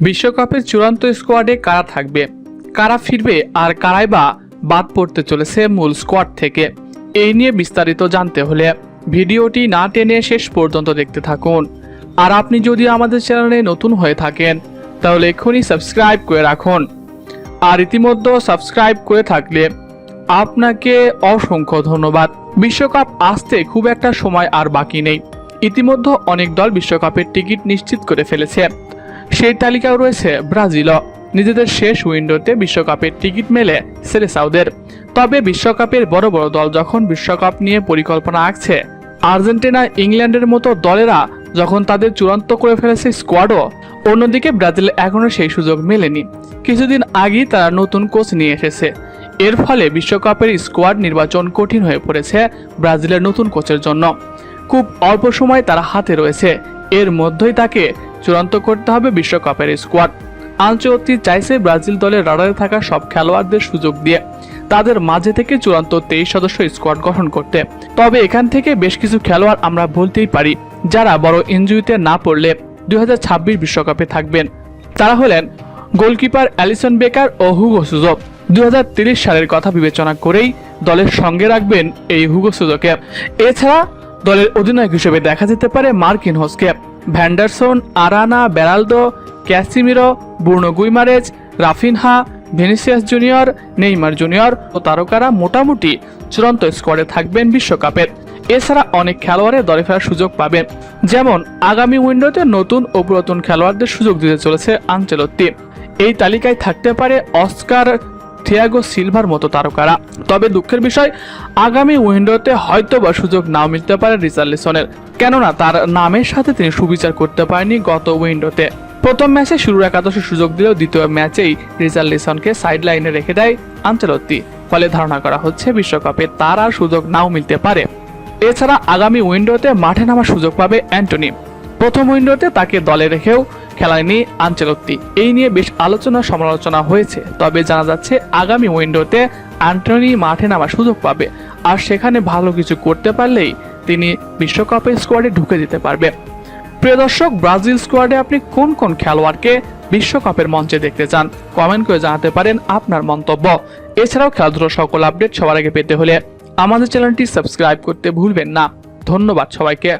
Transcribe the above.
বিশ্বকাপের চূড়ান্ত স্কোয়াডে কারা থাকবে? কারা ফিরবে আর কারাই বা বাদ পড়তে চলেছে মূল স্কোয়াড থেকে? এই নিয়ে বিস্তারিত জানতে হলে ভিডিওটি না টেনে শেষ পর্যন্ত দেখতে থাকুন। আর আপনি যদি আমাদের চ্যানেলে নতুন হয়ে থাকেন, তাহলে এক্ষুনি সাবস্ক্রাইব করে রাখুন। আর ইতিমধ্যে সাবস্ক্রাইব করে থাকলে আপনাকে অসংখ্য ধন্যবাদ। বিশ্বকাপ আসতে খুব একটা সময় আর বাকি নেই। ইতিমধ্যে অনেক দল বিশ্বকাপের টিকিট নিশ্চিত করে ফেলেছে। সেই তালিকাও রয়েছে ব্রাজিলও। নিজেদের শেষ উইন্ডোতে বিশ্বকাপের টিকিট মেলে সেরেসাউদের তবে বিশ্বকাপের বড় বড় দল যখন বিশ্বকাপ নিয়ে পরিকল্পনা আঁকছে, আর্জেন্টিনা, ইংল্যান্ডের মতো দলেরা যখন তাদের চূড়ান্ত করে ফেলেছে স্কোয়াডও, অন্যদিকে ব্রাজিল এখনও সেই সুযোগ মেলেনি। কিছুদিন আগেই তারা নতুন কোচ নিয়ে এসেছে। এর ফলে বিশ্বকাপের স্কোয়াড নির্বাচন কঠিন হয়ে পড়েছে ব্রাজিলের নতুন কোচের জন্য। খুব অল্প সময় তারা হাতে রয়েছে। এর মধ্যেই তাকে চূড়ান্ত করতে হবে বিশ্বকাপের স্কোয়াড। আঞ্চলতি চাইছে ব্রাজিল দলের রাডারে থাকা সব খেলোয়াড়দের সুযোগ দিয়ে, তাদের মাঝে থেকে চূড়ান্ত তেইশ সদস্য স্কোয়াড গঠন করতে। তবে এখান থেকে বেশ কিছু খেলোয়াড় আমরা বলতেই পারি, যারা বড় ইনজুরিতে না পড়লে দুই বিশ্বকাপে থাকবেন। তারা হলেন গোলকিপার অ্যালিসন বেকার ও হুগো সুজো। দুই সালের কথা বিবেচনা করেই দলের সঙ্গে রাখবেন এই হুগো সুজোকে। এছাড়া দলের অধিনায়ক হিসেবে দেখা যেতে পারে মার্কিন হোসকে। Vanderson, Arana, Beraldo, Casemiro, Bruno Guimaraes, Raphinha, Vinicius Junior, Neymar Junior ও তারকারা মোটামুটি চূড়ান্ত স্কোয়াডে থাকবেন বিশ্বকাপের। এছাড়া অনেক খেলোয়াড়ের দলে ফেরার সুযোগ পাবেন। যেমন, আগামী উইন্ডোতে নতুন ও পুরাতন খেলোয়াড়দের সুযোগ দিতে চলেছে আঞ্চলত্তি। এই তালিকায় থাকতে পারে অস্কার থিয়াগো সিলভার মতো তারকারা। তবে দুঃখের বিষয়, আগামী উইন্ডোতে হয়তো বা সুযোগ নাও মিলতে পারে রিচার্লিসনের। কেননা তার নামের সাথে তিনি সুবিচার করতে পারেনি গত উইন্ডোতে। প্রথম ম্যাচে শুরুর একাদশে সুযোগ দিলেও দ্বিতীয় ম্যাচেই রিচার্লিসনকে সাইড লাইনে রেখে দেয় আঞ্চলত্তি। ফলে ধারণা করা হচ্ছে বিশ্বকাপে তার আর সুযোগ নাও মিলতে পারে। এছাড়া আগামী উইন্ডোতে মাঠে নামার সুযোগ পাবে অ্যান্টনি। প্রথম উইন্ডোতে তাকে দলে রেখেও খেলায়নি আঞ্চলত্তি। এই নিয়ে বেশ আলোচনা সমালোচনা হয়েছে। তবে জানা যাচ্ছে আগামী উইন্ডোতে অ্যান্টনি মাঠে নামার সুযোগ পাবে। আর সেখানে ভালো কিছু করতে পারলেই তিনি বিশ্বকাপের স্কোয়াডে ঢুকে দিতে পারবে। প্রিয় দর্শক, ব্রাজিল স্কোয়াডে আপনি কোন কোন খেলোয়াড়কে বিশ্বকাপের মঞ্চে দেখতে চান? কমেন্ট করে জানাতে পারেন আপনার মন্তব্য। এছাড়াও খেলাধুলার সকল আপডেট সবার আগে পেতে হলে আমাদের চ্যানেলটি সাবস্ক্রাইব করতে ভুলবেন না। ধন্যবাদ সবাইকে।